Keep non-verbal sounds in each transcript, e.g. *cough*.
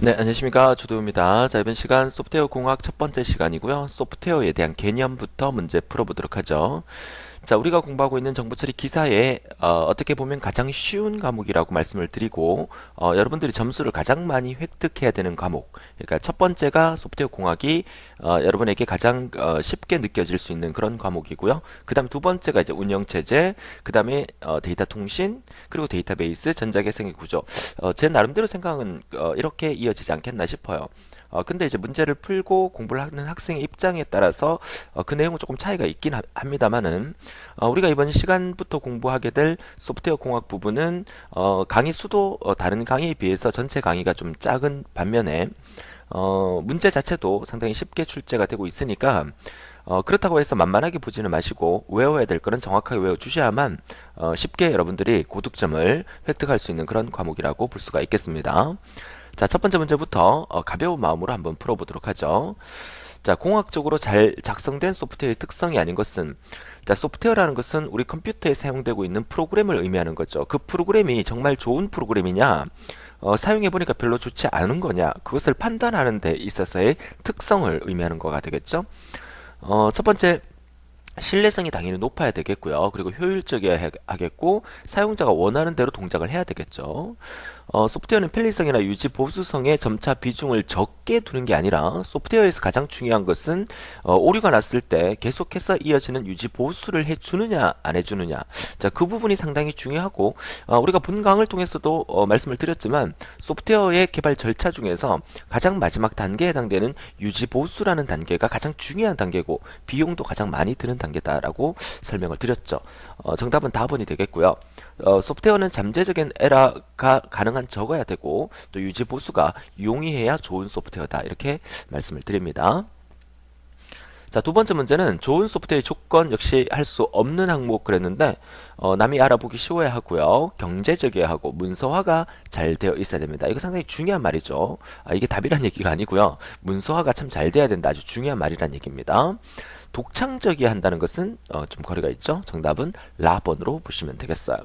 네, 안녕하십니까. 조도우입니다. 자, 이번 시간 소프트웨어 공학 첫 번째 시간이고요. 소프트웨어에 대한 개념부터 문제 풀어보도록 하죠. 자, 우리가 공부하고 있는 정보처리 기사에 어, 떻게 보면 가장 쉬운 과목이라고 말씀을 드리고 어, 여러분들이 점수를 가장 많이 획득해야 되는 과목. 그러니까 첫 번째가 소프트웨어 공학이 어, 여러분에게 가장 어, 쉽게 느껴질 수 있는 그런 과목이고요. 그 다음 두 번째가 이제 운영 체제, 그 다음에 어, 데이터 통신, 그리고 데이터베이스, 전자계생의 구조. 어, 제 나름대로 생각은 어, 이렇게 이어지지 않겠나 싶어요. 어, 근데 이제 문제를 풀고 공부를 하는 학생의 입장에 따라서 어, 그 내용은 조금 차이가 있긴 하, 합니다만은 어, 우리가 이번 시간부터 공부하게 될 소프트웨어 공학 부분은 어, 강의 수도 어, 다른 강의에 비해서 전체 강의가 좀 작은 반면에 어, 문제 자체도 상당히 쉽게 출제가 되고 있으니까 어, 그렇다고 해서 만만하게 보지는 마시고 외워야 될 거는 정확하게 외워주셔야만 어, 쉽게 여러분들이 고득점을 획득할 수 있는 그런 과목이라고 볼 수가 있겠습니다. 자, 첫 번째 문제부터 어, 가벼운 마음으로 한번 풀어보도록 하죠. 자, 공학적으로 잘 작성된 소프트웨어의 특성이 아닌 것은 자, 소프트웨어라는 것은 우리 컴퓨터에 사용되고 있는 프로그램을 의미하는 거죠. 그 프로그램이 정말 좋은 프로그램이냐, 어, 사용해보니까 별로 좋지 않은 거냐, 그것을 판단하는 데 있어서의 특성을 의미하는 거가 되겠죠. 어, 첫 번째, 신뢰성이 당연히 높아야 되겠고요. 그리고 효율적이어야 하겠고 사용자가 원하는 대로 동작을 해야 되겠죠. 어, 소프트웨어는 편리성이나 유지 보수성에 점차 비중을 적게 두는 게 아니라 소프트웨어에서 가장 중요한 것은 어, 오류가 났을 때 계속해서 이어지는 유지 보수를 해주느냐 안 해주느냐. 자 그 부분이 상당히 중요하고 어, 우리가 분강을 통해서도 어, 말씀을 드렸지만 소프트웨어의 개발 절차 중에서 가장 마지막 단계에 해당되는 유지 보수라는 단계가 가장 중요한 단계고 비용도 가장 많이 드는 단계다라고 설명을 드렸죠. 어, 정답은 다번이 되겠고요 어, 소프트웨어는 잠재적인 에러가 가능한 적어야 되고 또 유지 보수가 용이해야 좋은 소프트웨어다 이렇게 말씀을 드립니다. 자, 두 번째 문제는 좋은 소프트웨어 조건 역시 할 수 없는 항목 그랬는데 어, 남이 알아보기 쉬워야 하고요. 경제적이어야 하고 문서화가 잘 되어 있어야 됩니다. 이거 상당히 중요한 말이죠. 아, 이게 답이란 얘기가 아니고요. 문서화가 참 잘 돼야 된다. 아주 중요한 말이란 얘기입니다. 독창적이어야 한다는 것은 어, 좀 거리가 있죠. 정답은 라번으로 보시면 되겠어요.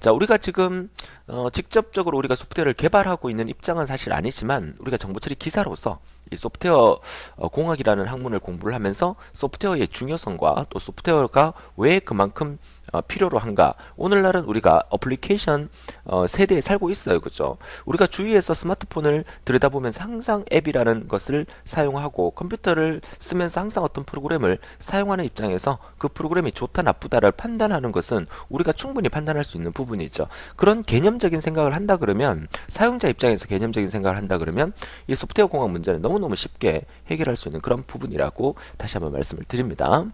자, 우리가 지금 어, 직접적으로 우리가 소프트웨어를 개발하고 있는 입장은 사실 아니지만 우리가 정보 처리 기사로서 이 소프트웨어 어, 공학이라는 학문을 공부를 하면서 소프트웨어의 중요성과 또 소프트웨어가 왜 그만큼 어, 필요로 한가? 오늘날은 우리가 어플리케이션 어, 세대에 살고 있어요. 그죠? 우리가 주위에서 스마트폰을 들여다보면서 항상 앱이라는 것을 사용하고 컴퓨터를 쓰면서 항상 어떤 프로그램을 사용하는 입장에서 그 프로그램이 좋다 나쁘다를 판단하는 것은 우리가 충분히 판단할 수 있는 부분이죠. 그런 개념적인 생각을 한다 그러면 사용자 입장에서 개념적인 생각을 한다 그러면 이 소프트웨어 공학 문제는 너무너무 쉽게 해결할 수 있는 그런 부분이라고 다시 한번 말씀을 드립니다.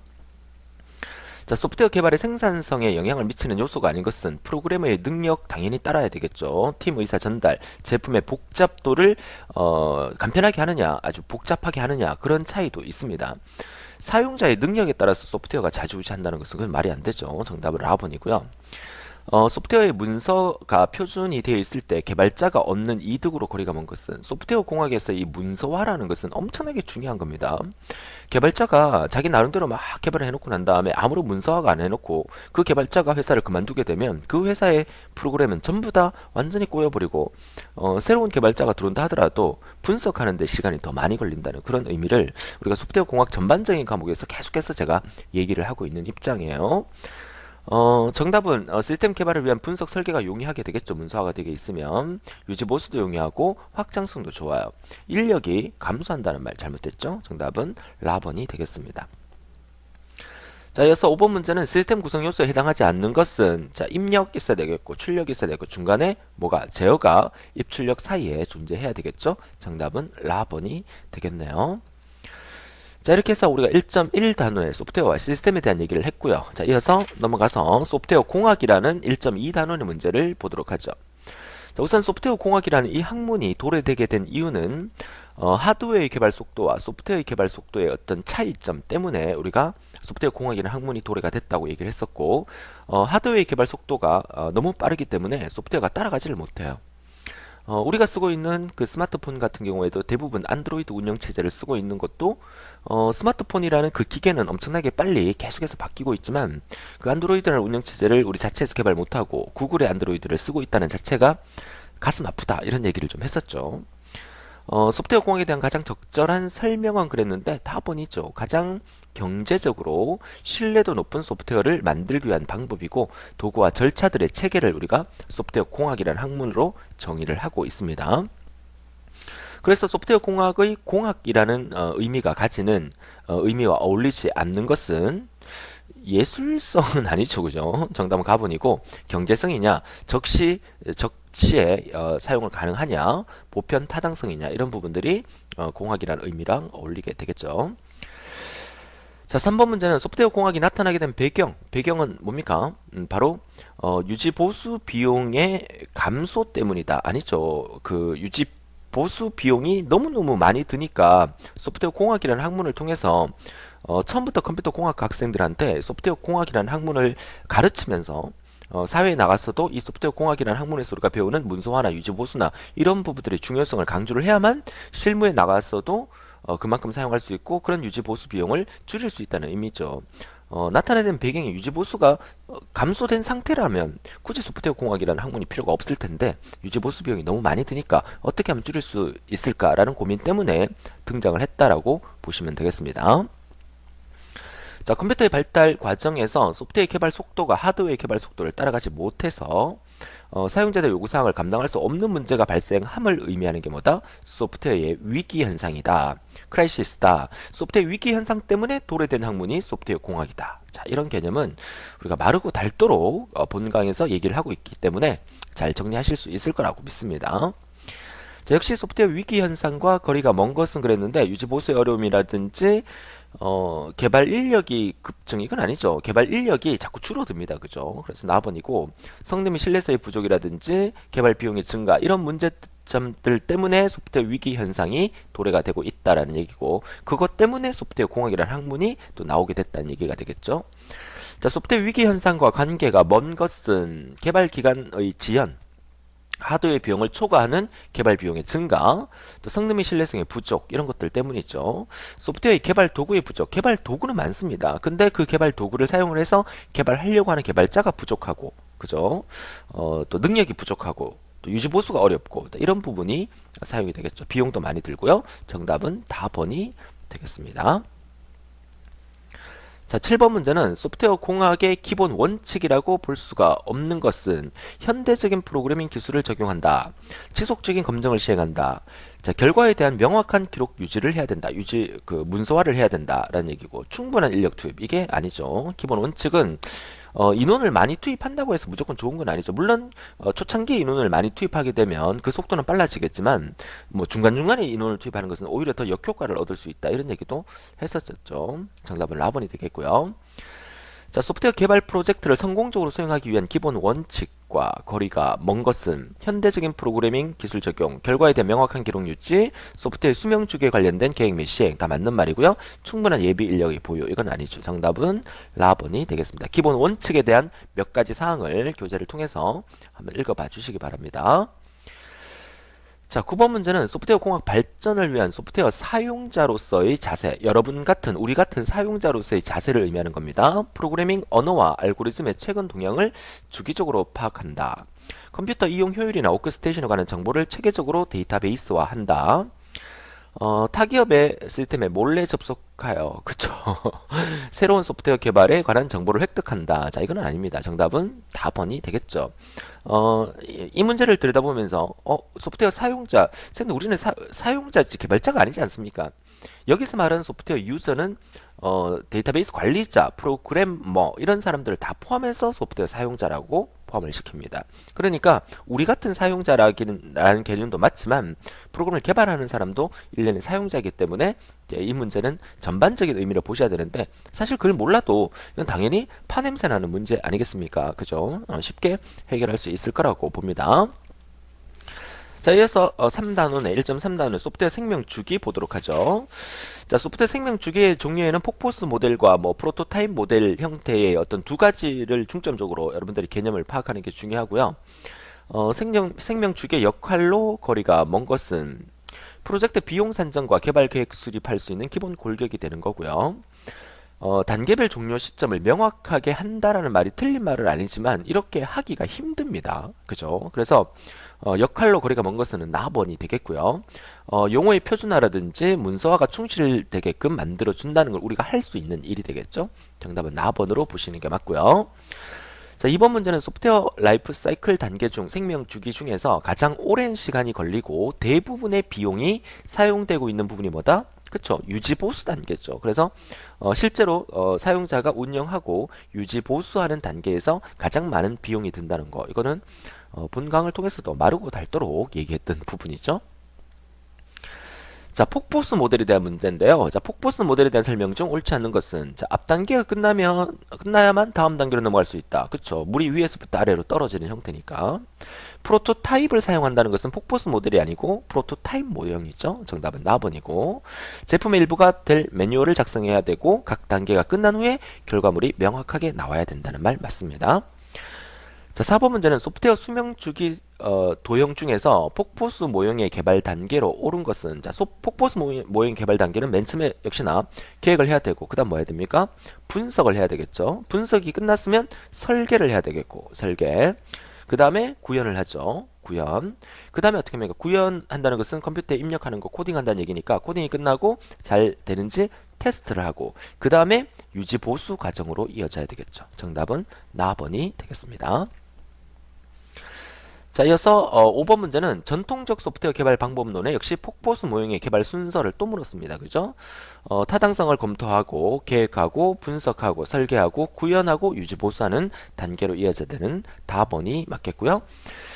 자, 소프트웨어 개발의 생산성에 영향을 미치는 요소가 아닌 것은 프로그래머의 능력 당연히 따라야 되겠죠. 팀 의사 전달, 제품의 복잡도를 어, 간편하게 하느냐, 아주 복잡하게 하느냐 그런 차이도 있습니다. 사용자의 능력에 따라서 소프트웨어가 자주우지한다는 것은 그건 말이 안 되죠. 정답은 라번이고요. 어, 소프트웨어의 문서가 표준이 되어 있을 때 개발자가 얻는 이득으로 거리가 먼 것은 소프트웨어 공학에서 이 문서화라는 것은 엄청나게 중요한 겁니다. 개발자가 자기 나름대로 막 개발을 해놓고 난 다음에 아무런 문서화가 안 해놓고 그 개발자가 회사를 그만두게 되면 그 회사의 프로그램은 전부 다 완전히 꼬여버리고 어, 새로운 개발자가 들어온다 하더라도 분석하는 데 시간이 더 많이 걸린다는 그런 의미를 우리가 소프트웨어 공학 전반적인 과목에서 계속해서 제가 얘기를 하고 있는 입장이에요. 어, 정답은 어, 시스템 개발을 위한 분석 설계가 용이하게 되겠죠. 문서화가 되게 있으면 유지 보수도 용이하고 확장성도 좋아요. 인력이 감소한다는 말 잘못됐죠. 정답은 라번이 되겠습니다. 자, 이어서 5번 문제는 시스템 구성 요소에 해당하지 않는 것은 자, 입력 있어야 되겠고 출력 있어야 되고 중간에 뭐가 제어가 입출력 사이에 존재해야 되겠죠. 정답은 라번이 되겠네요. 자 이렇게 해서 우리가 1.1 단원의 소프트웨어와 시스템에 대한 얘기를 했고요. 자 이어서 넘어가서 소프트웨어 공학이라는 1.2 단원의 문제를 보도록 하죠. 자, 우선 소프트웨어 공학이라는 이 학문이 도래되게 된 이유는 어, 하드웨어의 개발 속도와 소프트웨어의 개발 속도의 어떤 차이점 때문에 우리가 소프트웨어 공학이라는 학문이 도래가 됐다고 얘기를 했었고 어, 하드웨어의 개발 속도가 어, 너무 빠르기 때문에 소프트웨어가 따라가지를 못해요. 어, 우리가 쓰고 있는 그 스마트폰 같은 경우에도 대부분 안드로이드 운영체제를 쓰고 있는 것도 어, 스마트폰이라는 그 기계는 엄청나게 빨리 계속해서 바뀌고 있지만 그 안드로이드라는 운영체제를 우리 자체에서 개발 못하고 구글의 안드로이드를 쓰고 있다는 자체가 가슴 아프다 이런 얘기를 좀 했었죠. 어, 소프트웨어 공학에 대한 가장 적절한 설명은 그랬는데 답은 이죠. 가장 경제적으로 신뢰도 높은 소프트웨어를 만들기 위한 방법이고 도구와 절차들의 체계를 우리가 소프트웨어 공학이라는 학문으로 정의를 하고 있습니다. 그래서 소프트웨어 공학의 공학이라는 어, 의미가 가지는 어, 의미와 어울리지 않는 것은 예술성은 *laughs* 아니죠, 그죠? 정답은 가본이고 경제성이냐, 적시 적시에 어, 사용을 가능하냐, 보편 타당성이냐 이런 부분들이 어, 공학이라는 의미랑 어울리게 되겠죠. 자, 3번 문제는 소프트웨어 공학이 나타나게 된 배경. 배경은 뭡니까? 음, 바로 어, 유지 보수 비용의 감소 때문이다. 아니죠. 그 유지 보수 비용이 너무너무 많이 드니까 소프트웨어 공학이라는 학문을 통해서 어, 처음부터 컴퓨터 공학 학생들한테 소프트웨어 공학이라는 학문을 가르치면서 어, 사회에 나가서도 이 소프트웨어 공학이라는 학문에서 우리가 배우는 문서화나 유지보수나 이런 부분들의 중요성을 강조를 해야만 실무에 나가서도 어, 그만큼 사용할 수 있고 그런 유지보수 비용을 줄일 수 있다는 의미죠. 어, 나타내는 배경이 유지보수가 어, 감소된 상태라면 굳이 소프트웨어 공학이라는 학문이 필요가 없을 텐데 유지보수 비용이 너무 많이 드니까 어떻게 하면 줄일 수 있을까라는 고민 때문에 등장을 했다라고 보시면 되겠습니다. 자, 컴퓨터의 발달 과정에서 소프트웨어 개발 속도가 하드웨어 개발 속도를 따라가지 못해서 어, 사용자의 요구사항을 감당할 수 없는 문제가 발생함을 의미하는 게 뭐다? 소프트웨어의 위기 현상이다. 크라이시스다. 소프트웨어 위기 현상 때문에 도래된 학문이 소프트웨어 공학이다. 자, 이런 개념은 우리가 마르고 닳도록 어, 본강에서 얘기를 하고 있기 때문에 잘 정리하실 수 있을 거라고 믿습니다. 자, 역시 소프트웨어 위기 현상과 거리가 먼 것은 그랬는데 유지 보수의 어려움이라든지 어, 개발 인력이 급증 이건 아니죠. 개발 인력이 자꾸 줄어듭니다. 그죠? 그래서 나번이고 성능이 신뢰성의 부족이라든지 개발 비용의 증가 이런 문제 점들 때문에 소프트웨어 위기 현상이 도래가 되고 있다라는 얘기고 그것 때문에 소프트웨어 공학이라는 학문이 또 나오게 됐다는 얘기가 되겠죠. 자, 소프트웨어 위기 현상과 관계가 먼 것은 개발 기간의 지연 하드웨어 비용을 초과하는 개발 비용의 증가, 또 성능 및 신뢰성의 부족 이런 것들 때문이죠. 소프트웨어 개발 도구의 부족, 개발 도구는 많습니다. 근데 그 개발 도구를 사용을 해서 개발하려고 하는 개발자가 부족하고, 그죠? 어, 또 능력이 부족하고, 또 유지 보수가 어렵고 이런 부분이 사용이 되겠죠. 비용도 많이 들고요. 정답은 다 번이 되겠습니다. 자, 7번 문제는 소프트웨어 공학의 기본 원칙이라고 볼 수가 없는 것은 현대적인 프로그래밍 기술을 적용한다. 지속적인 검증을 시행한다. 자, 결과에 대한 명확한 기록 유지를 해야 된다. 유지, 그, 문서화를 해야 된다라는 얘기고, 충분한 인력 투입. 이게 아니죠. 기본 원칙은 어, 인원을 많이 투입한다고 해서 무조건 좋은 건 아니죠. 물론 어, 초창기 인원을 많이 투입하게 되면 그 속도는 빨라지겠지만 뭐 중간중간에 인원을 투입하는 것은 오히려 더 역효과를 얻을 수 있다. 이런 얘기도 했었죠. 정답은 라번이 되겠고요. 자, 소프트웨어 개발 프로젝트를 성공적으로 수행하기 위한 기본 원칙 과 거리가 먼 것은 현대적인 프로그래밍 기술 적용, 결과에 대한 명확한 기록 유지, 소프트웨어 수명 주기에 관련된 계획 및 시행 다 맞는 말이고요. 충분한 예비 인력의 보유 이건 아니죠. 정답은 라번이 되겠습니다. 기본 원칙에 대한 몇 가지 사항을 교재를 통해서 한번 읽어봐 주시기 바랍니다. 자, 9번 문제는 소프트웨어 공학 발전을 위한 소프트웨어 사용자로서의 자세, 여러분 같은, 우리 같은 사용자로서의 자세를 의미하는 겁니다. 프로그래밍 언어와 알고리즘의 최근 동향을 주기적으로 파악한다. 컴퓨터 이용 효율이나 워크스테이션에 관한 정보를 체계적으로 데이터베이스화 한다. 어, 타기업의 시스템에 몰래 접속하여 *laughs* 그쵸? 새로운 소프트웨어 개발에 관한 정보를 획득한다. 자 이건 아닙니다. 정답은 다번이 되겠죠. 어, 이, 이 문제를 들여다보면서 어, 소프트웨어 사용자 근데 우리는 사, 사용자지 개발자가 아니지 않습니까? 여기서 말하는 소프트웨어 유저는 어, 데이터베이스 관리자, 프로그래머 이런 사람들을 다 포함해서 소프트웨어 사용자라고 포함을 시킵니다. 그러니까 우리 같은 사용자라는 개념도 맞지만 프로그램을 개발하는 사람도 일련의 사용자이기 때문에 이 문제는 전반적인 의미를 보셔야 되는데 사실 그걸 몰라도 이건 당연히 파냄새 나는 문제 아니겠습니까? 그죠? 어, 쉽게 해결할 수 있을 거라고 봅니다. 자, 이어서 어, 3단원의 1.3단원 소프트웨어 생명 주기 보도록 하죠. 자, 소프트웨어 생명 주기의 종류에는 폭포스 모델과 뭐 프로토타입 모델 형태의 어떤 두 가지를 중점적으로 여러분들이 개념을 파악하는 게 중요하고요. 어, 생명, 생명 주기의 역할로 거리가 먼 것은 프로젝트 비용 산정과 개발 계획 수립할 수 있는 기본 골격이 되는 거고요. 어, 단계별 종료 시점을 명확하게 한다라는 말이 틀린 말은 아니지만 이렇게 하기가 힘듭니다. 그죠? 그래서 어, 역할로 거리가 먼 것은 나번이 되겠고요. 어, 용어의 표준화라든지 문서화가 충실되게끔 만들어 준다는 걸 우리가 할 수 있는 일이 되겠죠. 정답은 나번으로 보시는 게 맞고요. 자, 이번 문제는 소프트웨어 라이프 사이클 단계 중 생명 주기 중에서 가장 오랜 시간이 걸리고 대부분의 비용이 사용되고 있는 부분이 뭐다? 그쵸 유지 보수 단계죠. 그래서 어, 실제로 어, 사용자가 운영하고 유지 보수하는 단계에서 가장 많은 비용이 든다는 거. 이거는 어, 본강을 통해서도 마르고 닳도록 얘기했던 부분이죠. 자, 폭포수 모델에 대한 문제인데요. 자, 폭포수 모델에 대한 설명 중 옳지 않는 것은 자, 앞 단계가 끝나면 끝나야만 다음 단계로 넘어갈 수 있다. 그쵸 물이 위에서부터 아래로 떨어지는 형태니까. 프로토타입을 사용한다는 것은 폭포수 모델이 아니고 프로토타입 모형이죠. 정답은 나번이고. 제품의 일부가 될 매뉴얼을 작성해야 되고 각 단계가 끝난 후에 결과물이 명확하게 나와야 된다는 말 맞습니다. 자, 4번 문제는 소프트웨어 수명 주기 어, 도형 중에서 폭포수 모형의 개발 단계로 오른 것은 자, 소, 폭포수 모형, 모형 개발 단계는 맨 처음에 역시나 계획을 해야 되고 그 다음 뭐 해야 됩니까? 분석을 해야 되겠죠. 분석이 끝났으면 설계를 해야 되겠고 설계. 그 다음에 구현을 하죠. 구현. 그 다음에 어떻게 합니까? 구현한다는 것은 컴퓨터에 입력하는 거 코딩한다는 얘기니까 코딩이 끝나고 잘 되는지 테스트를 하고 그 다음에 유지 보수 과정으로 이어져야 되겠죠. 정답은 나번이 되겠습니다. 자, 이어서 어, 5번 문제는 전통적 소프트웨어 개발 방법론에 역시 폭포수 모형의 개발 순서를 또 물었습니다. 그죠? 어, 타당성을 검토하고 계획하고 분석하고 설계하고 구현하고 유지 보수하는 단계로 이어져야 되는 답번이 맞겠고요.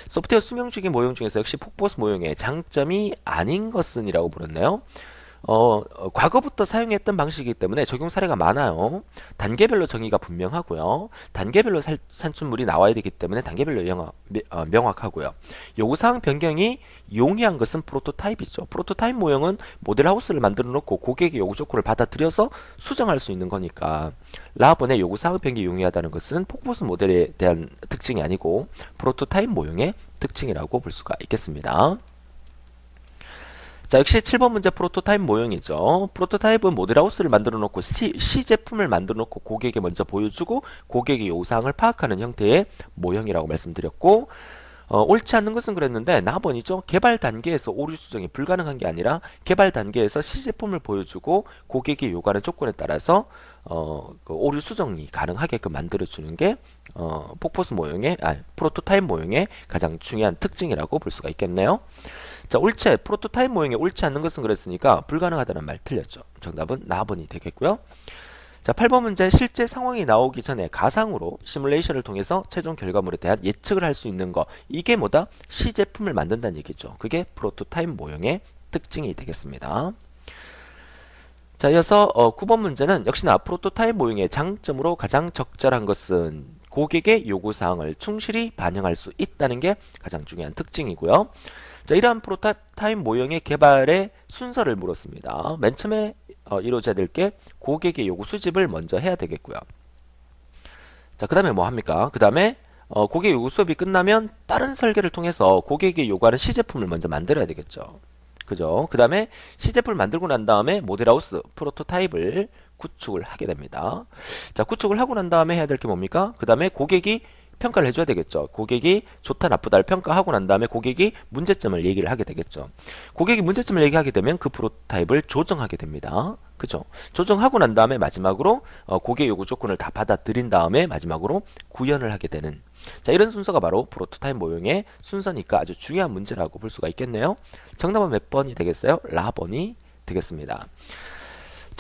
소프트웨어 수명 주기 모형 중에서 역시 폭포수 모형의 장점이 아닌 것은이라고 물었네요. 어, 어, 과거부터 사용했던 방식이기 때문에 적용 사례가 많아요. 단계별로 정의가 분명하고요. 단계별로 살, 산출물이 나와야 되기 때문에 단계별로 영화, 어, 명확하고요. 요구사항 변경이 용이한 것은 프로토타입이죠. 프로토타입 모형은 모델 하우스를 만들어 놓고 고객의 요구 조건을 받아들여서 수정할 수 있는 거니까 라번의 요구사항 변경이 용이하다는 것은 폭포수 모델에 대한 특징이 아니고 프로토타입 모형의 특징이라고 볼 수가 있겠습니다. 자, 역시 7번 문제 프로토타입 모형이죠. 프로토타입은 모델하우스를 만들어 놓고 시, 시 제품을 만들어 놓고 고객에게 먼저 보여주고 고객의 요구사항을 파악하는 형태의 모형이라고 말씀드렸고 어, 옳지 않는 것은 그랬는데 나번이죠. 개발 단계에서 오류 수정이 불가능한 게 아니라 개발 단계에서 시제품을 보여주고 고객이 요구하는 조건에 따라서 어, 그 오류 수정이 가능하게끔 만들어주는 게 어, 폭포수 모형의 아, 프로토타입 모형의 가장 중요한 특징이라고 볼 수가 있겠네요. 자, 옳지. 프로토타입 모형에 옳지 않는 것은 그랬으니까 불가능하다는 말 틀렸죠. 정답은 나번이 되겠고요. 자, 8번 문제 실제 상황이 나오기 전에 가상으로 시뮬레이션을 통해서 최종 결과물에 대한 예측을 할 수 있는 거 이게 뭐다? 시제품을 만든다는 얘기죠. 그게 프로토타입 모형의 특징이 되겠습니다. 자, 이어서 어, 9번 문제는 역시나 프로토타입 모형의 장점으로 가장 적절한 것은 고객의 요구사항을 충실히 반영할 수 있다는 게 가장 중요한 특징이고요. 자, 이러한 프로토타입 모형의 개발의 순서를 물었습니다. 맨 처음에 어, 이루어져야 될 게 고객의 요구 수집을 먼저 해야 되겠고요. 자, 그 다음에 뭐 합니까? 그 다음에 어, 고객 요구 수업이 끝나면 빠른 설계를 통해서 고객이 요구하는 시제품을 먼저 만들어야 되겠죠. 그죠? 그 다음에 시제품을 만들고 난 다음에 모델하우스, 프로토타입을 구축을 하게 됩니다. 자, 구축을 하고 난 다음에 해야 될 게 뭡니까? 그 다음에 고객이 평가를 해줘야 되겠죠. 고객이 좋다 나쁘다를 평가하고 난 다음에 고객이 문제점을 얘기를 하게 되겠죠. 고객이 문제점을 얘기하게 되면 그 프로타입을 조정하게 됩니다. 그죠? 조정하고 난 다음에 마지막으로 어, 고객 요구 조건을 다 받아들인 다음에 마지막으로 구현을 하게 되는 자 이런 순서가 바로 프로토타입 모형의 순서니까 아주 중요한 문제라고 볼 수가 있겠네요. 정답은 몇 번이 되겠어요? 라번이 되겠습니다.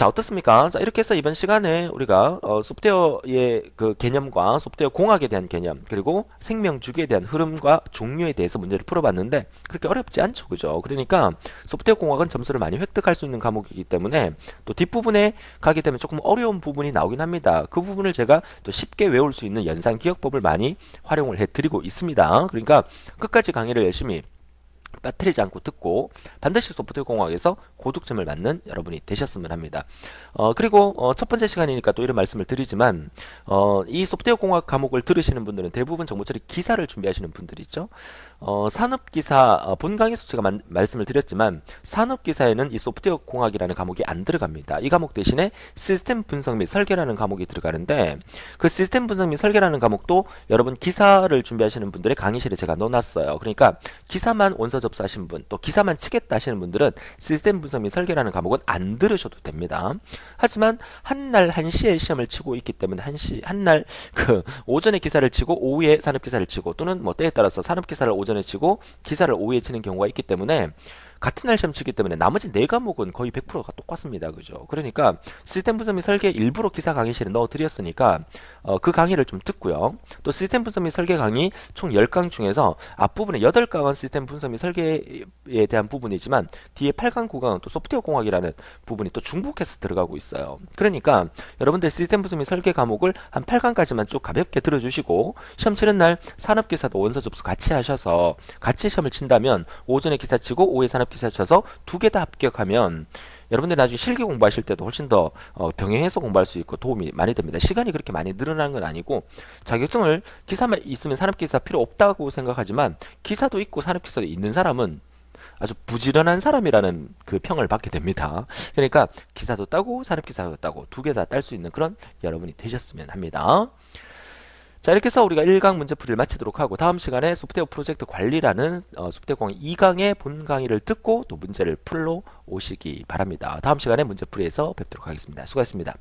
자 어떻습니까? 자 이렇게 해서 이번 시간에 우리가 어, 소프트웨어의 그 개념과 소프트웨어 공학에 대한 개념 그리고 생명 주기에 대한 흐름과 종류에 대해서 문제를 풀어봤는데 그렇게 어렵지 않죠, 그죠? 그러니까 소프트웨어 공학은 점수를 많이 획득할 수 있는 과목이기 때문에 또 뒷부분에 가게 되면 조금 어려운 부분이 나오긴 합니다. 그 부분을 제가 또 쉽게 외울 수 있는 연산 기억법을 많이 활용을 해드리고 있습니다. 그러니까 끝까지 강의를 열심히 빠뜨리지 않고 듣고 반드시 소프트웨어 공학에서 고득점을 받는 여러분이 되셨으면 합니다. 어, 그리고 어, 첫 번째 시간이니까 또 이런 말씀을 드리지만 어, 이 소프트웨어 공학 과목을 들으시는 분들은 대부분 정보처리 기사를 준비하시는 분들이죠. 어, 산업기사 어, 본 강의에서 제가 만- 말씀을 드렸지만 산업기사에는 이 소프트웨어 공학이라는 과목이 안 들어갑니다. 이 과목 대신에 시스템 분석 및 설계라는 과목이 들어가는데 그 시스템 분석 및 설계라는 과목도 여러분 기사를 준비하시는 분들의 강의실에 제가 넣어놨어요. 그러니까 기사만 원서 접수하신 분, 또 기사만 치겠다 하시는 분들은 시스템 분석 및 설계라는 과목은 안 들으셔도 됩니다. 하지만 한 날 한시에 시험을 치고 있기 때문에 한시 한 날 그 오전에 기사를 치고 오후에 산업 기사를 치고 또는 뭐 때에 따라서 산업 기사를 오전 에 치고 기사를 오후에 치는 경우가 있기 때문에 같은 날 시험 치기 때문에 나머지 네 과목은 거의 100%가 똑같습니다. 그죠? 그러니까 시스템 분석 및 설계 일부러 기사 강의실에 넣어 드렸으니까 어, 그 강의를 좀 듣고요. 또 시스템 분석 및 설계 강의 총 10강 중에서 앞부분에 8강은 시스템 분석 및 설계에 대한 부분이지만 뒤에 8강 9강은 또 소프트웨어 공학이라는 부분이 또 중복해서 들어가고 있어요. 그러니까 여러분들 시스템 분석 및 설계 과목을 한 8강까지만 쭉 가볍게 들어주시고 시험 치는 날 산업기사도 원서 접수 같이 하셔서 같이 시험을 친다면 오전에 기사 치고 오후에 산업 기사 쳐서 두 개 다 합격하면 여러분들 나중에 실기 공부하실 때도 훨씬 더 어, 병행해서 공부할 수 있고 도움이 많이 됩니다. 시간이 그렇게 많이 늘어나는 건 아니고 자격증을 기사만 있으면 산업기사 필요 없다고 생각하지만 기사도 있고 산업기사도 있는 사람은 아주 부지런한 사람이라는 그 평을 받게 됩니다. 그러니까 기사도 따고 산업기사도 따고 두 개 다 딸 수 있는 그런 여러분이 되셨으면 합니다. 자 이렇게 해서 우리가 1강 문제풀이를 마치도록 하고 다음 시간에 소프트웨어 프로젝트 관리라는 어, 소프트웨어 강의 2강의 본 강의를 듣고 또 문제를 풀러 오시기 바랍니다. 다음 시간에 문제풀이에서 뵙도록 하겠습니다. 수고하셨습니다.